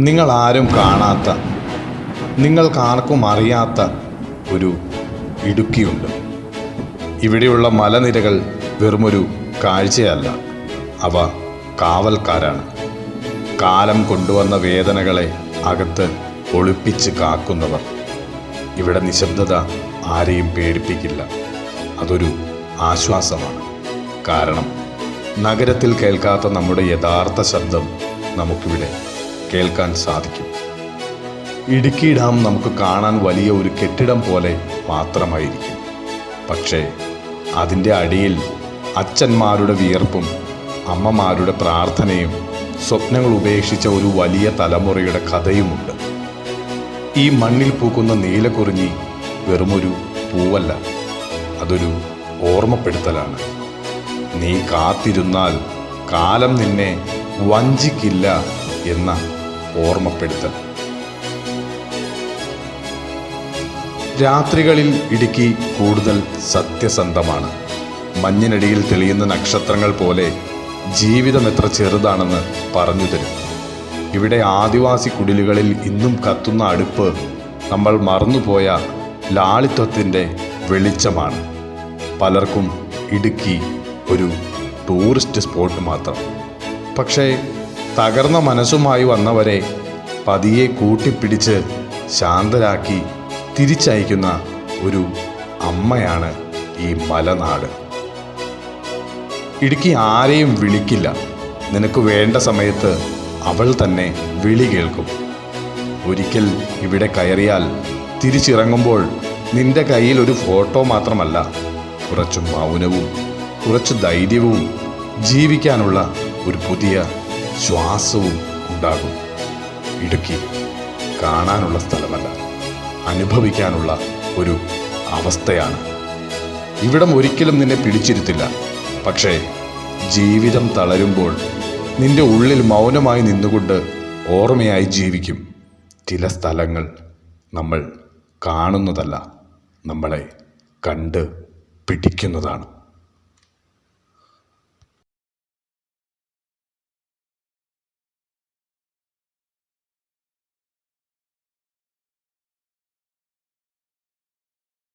നിങ്ങൾ ആരും കാണാത്ത നിങ്ങൾക്കാർക്കും അറിയാത്ത ഒരു ഇടുക്കിയുണ്ട്. ഇവിടെയുള്ള മലനിരകൾ വെറുമൊരു കാഴ്ചയല്ല. അവ കാവൽക്കാരാണ്. കാലം കൊണ്ടുവന്ന വേദനകളെ അകത്ത് ഒളിപ്പിച്ച് കാക്കുന്നവർ. ഇവിടെ നിശബ്ദത ആരെയും പേടിപ്പിക്കില്ല. അതൊരു ആശ്വാസമാണ്. കാരണം നഗരത്തിൽ കേൾക്കാത്ത നമ്മുടെ യഥാർത്ഥ ശബ്ദം നമുക്കിവിടെ കേൾക്കാൻ സാധിക്കും. ഇടുക്കി ഡാം നമുക്ക് കാണാൻ വലിയ ഒരു കെട്ടിടം പോലെ മാത്രമായിരിക്കും. പക്ഷേ അതിന്റെ അടിയിൽ അച്ഛന്മാരുടെ വിയർപ്പും അമ്മമാരുടെ പ്രാർത്ഥനയും സ്വപ്നങ്ങൾ ഉപേക്ഷിച്ച ഒരു വലിയ തലമുറയുടെ കഥയുമുണ്ട്. ഈ മണ്ണിൽ പൂക്കുന്ന നീലക്കുറിഞ്ഞി വെറുമൊരു പൂവല്ല അതൊരു ഓർമ്മപ്പെടുത്തലാണ്. നീ കാത്തിരുന്നാൽ കാലം നിന്നെ വഞ്ചിക്കില്ല എന്ന ഓർമ്മപ്പെടുത്തൽ രാത്രികളിൽ ഇടുക്കി കൂടുതൽ സത്യസന്ധമാണ്. മഞ്ഞിനടിയിൽ തെളിയുന്ന നക്ഷത്രങ്ങൾ പോലെ ജീവിതം എത്ര ചെറുതാണെന്ന് പറഞ്ഞു തരും. ഇവിടെ ആദിവാസി കുടിലുകളിൽ ഇന്നും കത്തുന്ന അടുപ്പ് നമ്മൾ മറന്നുപോയ ലാളിത്വത്തിന്റെ വെളിച്ചമാണ്. പലർക്കും ഇടുക്കി ഒരു ടൂറിസ്റ്റ് സ്പോട്ട് മാത്രം. പക്ഷേ തകർന്ന മനസ്സുമായി വന്നവരെ പതിയെ കൂട്ടിപ്പിടിച്ച് ശാന്തരാക്കി തിരിച്ചയക്കുന്ന ഒരു അമ്മയാണ് ഈ മലനാട്. ഇടുക്കി ആരെയും വിളിക്കില്ല. നിനക്ക് വേണ്ട സമയത്ത് അവൾ തന്നെ വിളി കേൾക്കും. ഒരിക്കൽ ഇവിടെ കയറിയാൽ തിരിച്ചിറങ്ങുമ്പോൾ നിന്റെ കയ്യിൽ ഒരു ഫോട്ടോ മാത്രമല്ല കുറച്ച് മൗനവും കുറച്ച് ധൈര്യവും ജീവിക്കാനുള്ള ഒരു പുതിയ ശ്വാസവും ഉണ്ടാകും. ഇടുക്കി കാണാനുള്ള സ്ഥലമല്ല. അനുഭവിക്കാനുള്ള ഒരു അവസ്ഥയാണ്. ഇവിടം ഒരിക്കലും നിന്നെ പിടിച്ചിരുത്തില്ല. പക്ഷേ ജീവിതം തളരുമ്പോൾ നിന്റെ ഉള്ളിൽ മൗനമായി നിന്നുകൊണ്ട് ഓർമ്മയായി ജീവിക്കും. ചില സ്ഥലങ്ങൾ നമ്മൾ കാണുന്നതല്ല നമ്മളെ കണ്ട് പിടിക്കുന്നതാണ്.